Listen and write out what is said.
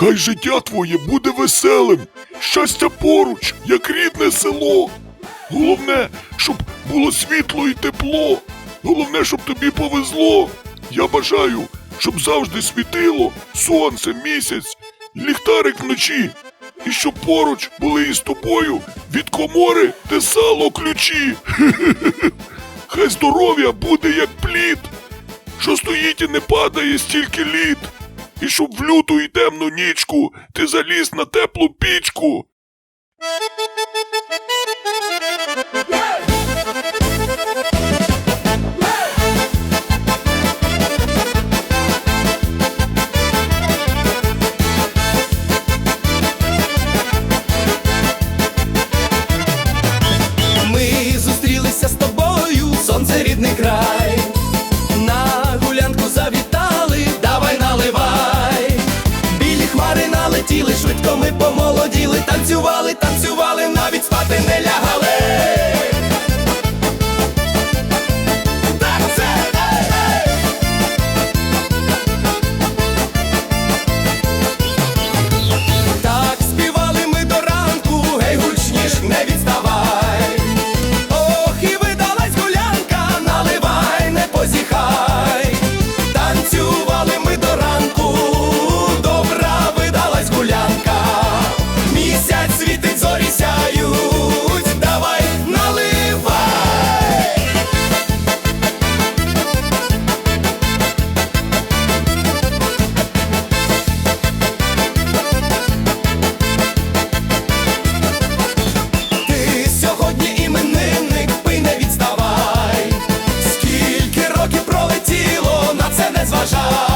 Хай життя твоє буде веселим, щастя поруч, як рідне село. Головне, щоб було світло і тепло. Головне, щоб тобі повезло. Я бажаю, щоб завжди світило сонце, місяць, ліхтарик вночі. І щоб поруч були із тобою від комори те сало ключі. Хай здоров'я буде як плід, що стоїть і не падає стільки літ. І щоб в люту і темну нічку ти заліз на теплу пічку. Танцювали, танцювали, навіть спати не. Masha.